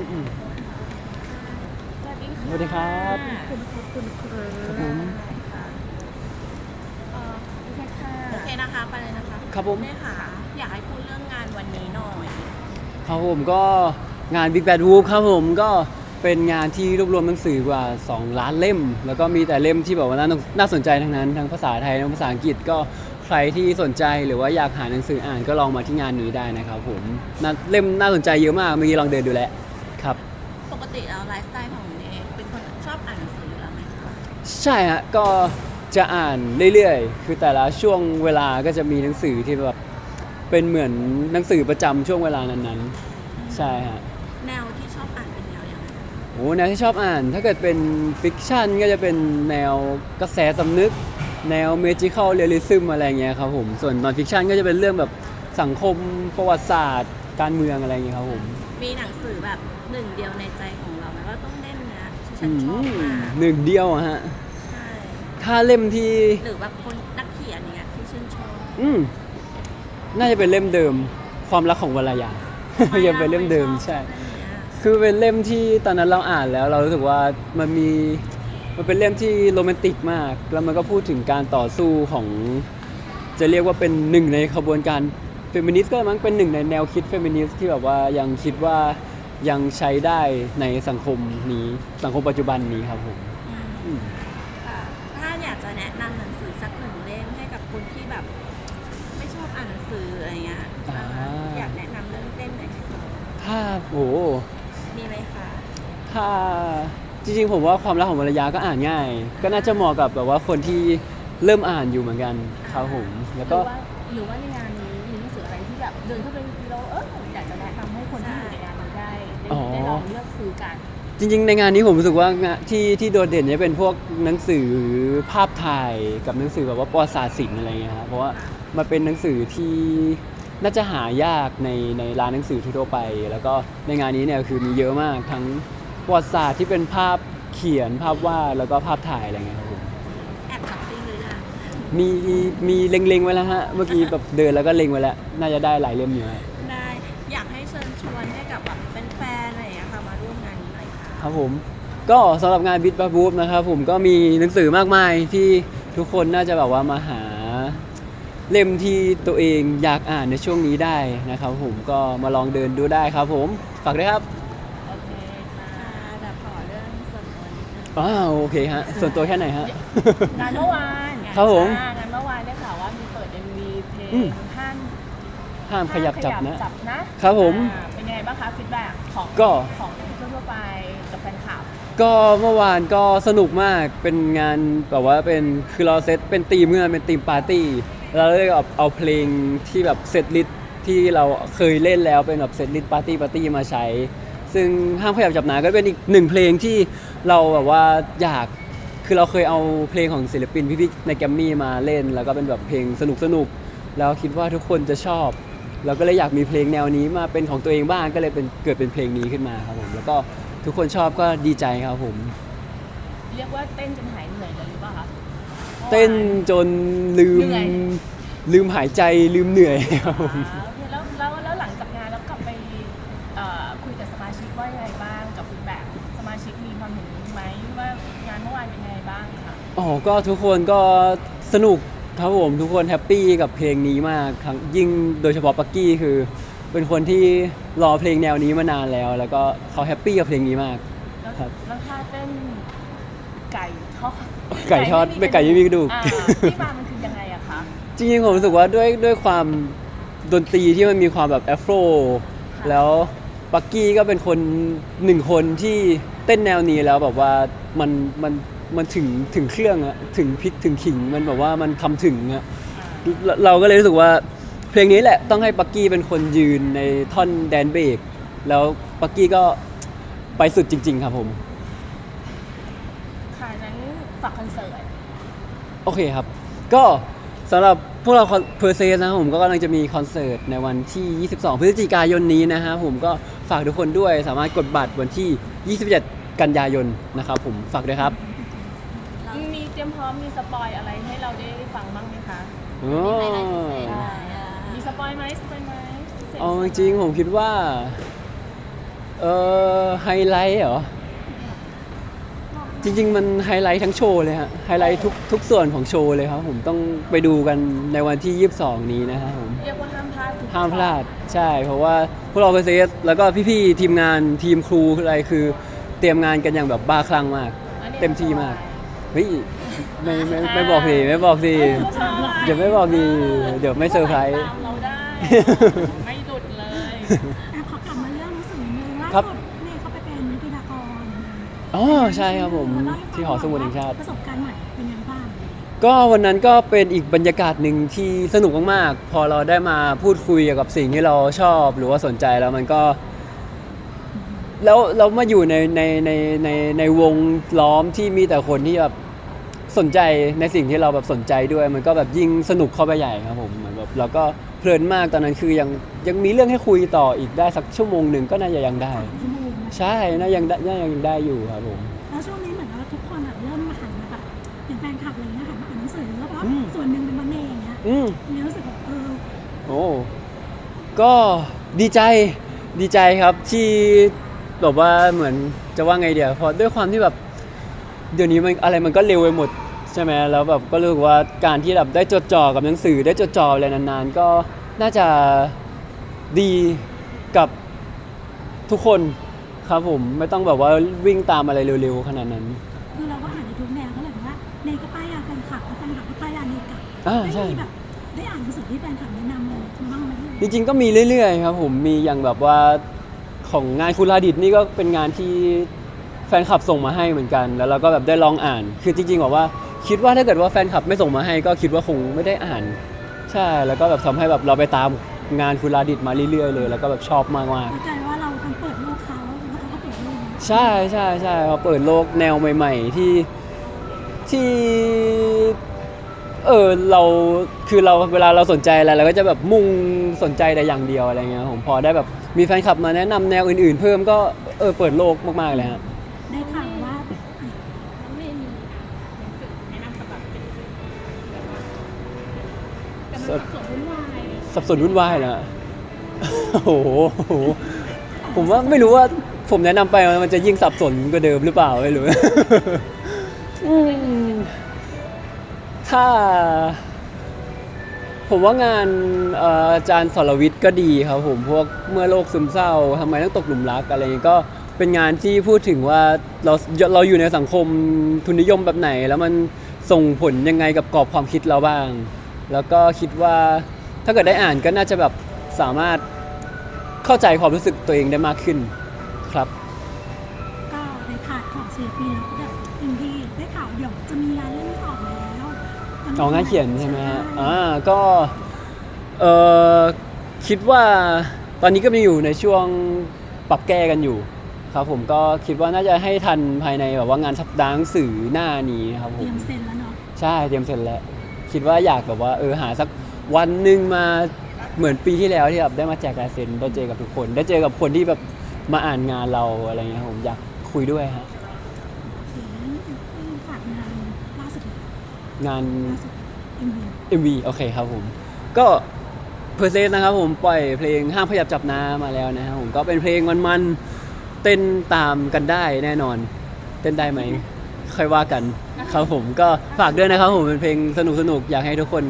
สวัสดีสวัสดีครับคุณคุณคุณครูครับผมเอ่อโอเคค่ะโอเคนะคะไปเลยนะคะครับผมแม่ค่ะ อยากให้พูดเรื่องงานวันนี้หน่อย ครับผมก็งาน Big Bad Wolf ครับผมก็เป็นงานที่รวบรวมหนังสือกว่า 2 ล้านเล่ม แล้วก็มีแต่เล่มที่แบบว่าน่าน่าสนใจทั้งนั้น ทั้งภาษาไทยทั้งภาษาอังกฤษก็ใครที่สนใจหรือว่าอยากหาหนังสืออ่านก็ลองมาที่งานนี้ได้นะครับผมน่าเล่มน่าสนใจเยอะมากเมื่อกี้ลองเดินดูแล้วครับปก ติแล้วไลฟ์สไตล์ของเนยเป็นคนชอบอ่านหนังสืออยู่แล้วไหมคะใช่ฮะก็จะอ่านเรื่อยๆ คือแต่ละช่วงเวลาก็จะมีหนังสือที่แบบเป็นเหมือนหนังสือประจำช่วงเวลานั้นๆ ใช่ฮะแนวที่ชอบอ่านเป็นแนวอย่างไรโอ้แนวที่ชอบอ่านถ้าเกิดเป็นฟิกชันก็จะเป็นแนวกระแสสำนึก แนวเมจิค a ลเรียลลิซึมอะไรเงี้ยครับผมส่วนนอนฟิกชันก็จะเป็นเรื่องแบบสังคมประวัติศาสตร์ การเมืองอะไรเงี้ยครับผม มีหนังสือแบบหนึ่งเดียวในใจของเราไหมว่าต้องเล่นนะที่ฉัอืนชอบมมากหนึ่งเดียวอะฮะ ใช่ถ้าเล่มที่ หรือแบบคนนักเขียนอย่างเงี้ยที่ชื่นชอบอืมน่าจะเป็นเล่มเดิม ความรักของวรยา ยังเป็นเล่มเดิมใช่ คือเป็นเล่มที่ตอนนั้นเราอ่านแล้ว เรารู้สึกว่ามันมี มันเป็นเล่มที่โรแมนติกมาก แล้วมันก็พูดถึงการต่อสู้ของ จะเรียกว่าเป็นหนึ่งในขบวนการ เฟมินิสต์ก็มั้งเป็นหนึ่งในแนวคิดเฟมินิสต์ที่แบบว่ายังคิดว่ายังใช้ได้ในสังคมนี้สังคมปัจจุบันนี้ครับผมอืมอืมค่ะถ้าอยากจะแนะนำหนังสือสักหนึ่งเล่มให้กับคนที่แบบ ไม่ชอบอ่านหนังสืออะไรเงี้ยอยากแนะนำเรื่องเล่มไหนไหมคะถ้าโอ้มีไหมคะถ้าจริงๆผมว่าความรักของวรยาก็อ่านง่าย ก็น่าจะเหมาะกับแบบว่าคนที่เริ่มอ่านอยู่เหมือนกันครับผมแล้วหก็รือว่าหรือว่าในงาน เดินเข้าไปแล้วเอออยากจะแนะนำให้คนที่อยู่ในงานนี้ได้ได้ได้ลองเลือกซื้อกัน จริง ๆ ในงานนี้ผมรู้สึกว่างานที่ที่โดดเด่นเนี่ยเป็นพวกหนังสือภาพถ่ายกับหนังสือแบบว่าประวัติศาสตร์ศิลป์อะไรเงี้ยครับเพราะว่ามันเป็นหนังสือที่น่าจะหายากในในร้านหนังสือทั่วๆไป แล้วก็ในงานนี้เนี่ยคือมีเยอะมากทั้งประวัติศาสตร์ที่เป็นภาพเขียนภาพวาดแล้วก็ภาพถ่ายอะไรเงี้ย มีมีเล็งๆไว้แล้วฮะ เมื่อกี้แบบเดินแล้วก็เล็งไว้แล้ว น่าจะได้หลายเล่มอยู่ฮะ ได้อยากให้เชิญชวนให้กับแบบแฟนๆอะไรอย่างเงี้ยค่ะมาร่วมงานนี้หน่อยค่ะครับผม ก็สำหรับงานบิทบาบูฟนะครับผมก็มีหนังสือมากมายที่ทุกคนน่าจะแบบว่ามาหาเล่มที่ตัวเองอยากอ่านในช่วงนี้ได้นะครับผมก็มาลองเดินดูได้ครับผมฝากด้วยครับ โอเคค่ะ ค่ะแต่ขอเรื่องส่วนตัวนิดนึง อ้าวโอเคฮะ ส่วนตัวแค่ไหนฮะ งานเมื่อวานครับผมอ่างานเมื่อวานได้ข่าวว่ามีเปิด MV เพลอืมงห้ามห้ามขยับจับนะ จับนะครับผมอ่าเป็นยังไงบ้างคะฟีดแบ็ของก็ ของทั่วๆไปกับแฟนคลับก็เมื่อวานก็สนุกมาก เป็นงานแบบว่าเป็นคือเราเซตเป็นทีมเมื่อนเป็นทีมปาร์ตี้เราเลยเอาเอาเพลงที่แบบเซตลิสต์ที่เราเคยเล่นแล้วเป็นแบบเซตลิสต์ปาร์ตี้ปาร์ตี้มาใช้ ซึ่งห้ามขยับจับหนาก็เป็นอีกหนึ่งเพลงที่เราแบบว่าอยากคือเราเคยเอาเพลงของศิลปินพี่ๆในแกรมมี่มาเล่น แล้วก็เป็นแบบเพลงสนุกสนุกๆแล้วคิดว่าทุกคนจะชอบ เราก็เลยอยากมีเพลงแนวนี้มาเป็นของตัวเองบ้างก็เลยเป็นเกิดเป็นเพลงนี้ขึ้นมาครับผมแล้วก็ทุกคนชอบก็ดีใจครับผม เรียกว่าเต้นจนหายเหนื่อยเลยหรือเปล่าคะเต้นจนลืม เหนื่อย ลืมหายใจลืมเหนื่อยครับผม อ่าโอเค อ๋อก็ทุกคนก็สนุกครับผมทุกคนแฮปปี้กับเพลงนี้มากทั้งยิ่งโดยเฉพาะปักกี้คือ เป็นคนที่รอเพลงแนวนี้มานานแล้ว แล้วก็เขาแฮปปี้กับเพลงนี้มาก แล้วครับ แล้วท่าเต้นไก่ทอดไก่ทอดไม่ไก่ไม่มีกระดูก อ่าที่มามันคือยังไงอะคะ จริงๆผมรู้สึกว่าด้วยด้วยความดนตรีที่มันมีความแบบแอฟโรแล้วปักกี้ก็เป็นคนหนึ่งคนที่เต้นแนวนี้แล้วแบบว่ามันมัน มันถึงถึงเครื่องอะถึงพริกถึงขิงมันแบบว่ามันทำถึงอะเราเราก็เลยรู้สึกว่า เพลงนี้แหละต้องให้ปักกี้เป็นคนยืนในท่อนแดนเบรกแล้วปักกี้ก็ไปสุดจริง ๆ ครับผม ค่ะนั้นฝากคอนเสิร์ตโอเคครับ ก็สำหรับพวกเราเพอร์เซสนะครับผมก็กำลังจะมีคอนเสิร์ตในวันที่ 22 พฤศจิกายนนี้นะฮะผมก็ฝากทุกคนด้วยสามารถกดบัตรวันที่ 27 กันยายนนะครับผมฝากด้วยครับ มีเตรียมพร้อมมีสปอยอะไรให้เราได้ฟังบ้างไหมคะอ๋อมีสปอยไหมสปอยไหมพิเศษเอาจริงๆผมคิดว่า เออไฮไลท์เหรอ จริง ๆ มันไฮไลท์ทั้งโชว์เลยฮะ ไฮไลท์ทุกทุกส่วนของโชว์เลยครับ ผมต้องไปดูกันในวันที่ 22 นี้นะครับผม เรียกว่าห้ามพลาดทุกห้ามพลาดใช่ เพราะว่าพวกเราเปเซสแล้วก็พี่ๆทีมงานทีมครูอะไรคือ เตรียมงานกันอย่างแบบบ้าคลั่งมาก อันนี้เต็มที่มาก เฮ้ยไม่ไม่ไม่บอกสิไม่บอกสิผู้ชายเดี๋ยวไม่บอกดีเดี๋ยวไม่เซอร์ไพรส์ ตามเราได้ ไม่หลุดเลย อะขอกลับมาเรื่องหนังสือนึงล่าครับ สุดเนี่ยเขาไปเป็นวิทยากรอ๋อใช่ครับผมที่หอสมุดแห่งชาติ ประสบการณ์ใหม่เป็นยังไงบ้างก็วันนั้นก็เป็นอีกบรรยากาศหนึ่งที่สนุกมากๆ พอเราได้มาพูดคุยเกี่ยวกับสิ่งที่เราชอบ หรือว่าสนใจแล้วมันก็ แล้วเรามาอยู่ในในในในในวงล้อมที่มีแต่คนที่แบบสนใจในสิ่งที่เราแบบสนใจด้วย มันก็แบบยิ่งสนุกเข้าไปใหญ่ครับผมเหมือนแบบเราก็เพลินมากตอนนั้นคือยังยังมีเรื่องให้คุยต่ออีกได้สักชั่วโมงหนึ่งก็น่าจะยังได้ ชั่วโมงนะใช่น่ายังได้น่ายังได้อยู่ครับผม แล้วช่วงนี้เหมือนว่าทุกคนแบบเริ่มมาหันมาแบบเป็นแฟนคลับอะไรเงี้ยหันมาอ่านหนังสือแล้วเพราะอืม ส่วนหนึ่งเป็นมันเองอย่างเงี้ยอืมเนี่ยรู้สึกแบบเออโอ้ ก็ดีใจ ดีใจครับที่ แบบว่าเหมือนจะว่าไงเดียวเพราะด้วยความที่แบบเดี๋ยวนี้มันอะไรมันก็เร็วไปหมดใช่ไหมแล้วแบบก็รู้สึกว่าการที่แบบได้จดจ่อกับหนังสือได้จดจ่ออะไรนานๆ ก็น่าจะดีกับทุกคนครับผมไม่ต้องแบบว่าวิ่งตามอะไรเร็วๆขนาดนั้นคือเราก็อ่านในทุกแนวก็เลยแบบว่าเนยก็ป้ายยาแฟนคลับแล้วแฟนคลับก็ป้ายยาเนยกลับอ่าได้ใช่มีแบบได้อ่านหนังสือที่แฟนคลับแนะนำเลยมีบ้างไหมจริงๆก็มีเรื่อยๆครับผมมีอย่างแบบว่า ของงานคุณลาดิตนี่ก็เป็นงานที่แฟนคลับส่งมาให้เหมือนกัน แล้วเราก็แบบได้ลองอ่าน คือจริงๆแบบว่าคิดว่าถ้าเกิดว่าแฟนคลับไม่ส่งมาให้ ก็คิดว่าคงไม่ได้อ่าน ใช่แล้วก็แบบทำให้แบบเราไปตามงานคุณลาดิตมาเรื่อยๆเลย แล้วก็แบบชอบมากเข้าใจว่าเราทำเปิดโลกเขาแล้วเขาก็เปิดโลกเราๆใช่ใช่ใช่เขาเปิดโลกแนวใหม่ ๆ ที่ที่ เออเราคือเราเวลาเราสนใจอะไรเราก็จะแบบมุ่งสนใจแต่อย่างเดียวอะไรเงี้ยผมพอได้แบบมีแฟนคลับมาแนะนำแนวอื่นๆ เพิ่มก็เออเปิดโลกมากๆเลยฮะได้ข่าวว่าไม่มีหนังสือแนะนำสำหรับเป็นสื่อแต่มันสับสนวุ่นวายสับสนวุ่นวายนะโอ้โหผมว่าไม่รู้ว่าผมแนะนำไปมันจะยิ่งสับสนกว่าเดิมหรือเปล่าไม่รู้ อืม ถ้า ผมว่างานอาจารย์สรวิทย์ก็ดีครับผมพวกเมื่อโลกซึมเศร้าทำไมต้องตกหลุมรักอะไรอย่างงี้ก็เป็นงานที่พูดถึงว่าเราเราอยู่ในสังคมทุนนิยมแบบไหน แล้วมันส่งผลยังไงกับกรอบความคิดเราบ้าง แล้วก็คิดว่าถ้าเกิดได้อ่านก็น่าจะแบบสามารถเข้าใจความรู้สึกตัวเองได้มากขึ้น เอางานเขียนใช่ไหมฮะอ่าก็เออคิดว่าตอนนี้ก็มีอยู่ในช่วงปรับแก้กันอยู่ ครับผมก็คิดว่าน่าจะให้ทันภายในแบบว่างานสัปดาห์หนังสือหน้านี้ครับผเตรีมยมเซ็นแล้วเนาะใช่เตรียมเสร็จแล้ว คิดว่าอยากแบบว่าเออหาสักวันหนึ่งมาเหมือนปีที่แล้วที่แบบได้มาแจกลายเซ็นได้เจอกับทุกคน ได้เจอกับคนที่แบบมาอ่านงานเราอะไรเงี้ยครับผมอยากคุยด้วยฮะ เขียนฝากงานล่าสุด งานล่าสุดเอ็มวี MV โอเคครับผม ก็เพอร์เซนนะครับผมปล่อยเพลงห้ามขยับจับน้ำมาแล้วนะครับผมก็เป็นเพลงมันๆเต้นตามกันได้แน่นอน เต้นได้ไหมค่อยว่ากันครับผมก็ฝากด้วยนะครับผมเป็นเพลงสนุกๆอยากให้ทุกคน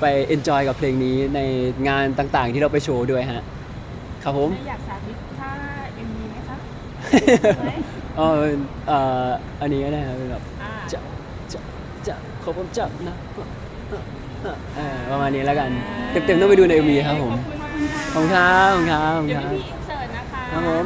ไปเอนจอยกับเพลงนี้ในงานต่างๆ ที่เราไปโชว์ด้วยฮะครับผมอยากสาธิตท่าเอ็มวีไหมคะไหมเออเอ่ออันนี้ก็ได้ครับเป็นแบบอ่าจะจะจะ ขอผมจับนะเออประมาณนี้แล้วกัน เต็มๆต้องไปดูใน MV ครับผมขอบคุณมากขอบคุณครับขอบคุณครับขอบคุณเดี๋ยวครับ พี่อินเสิร์ตนะคะ ครับผม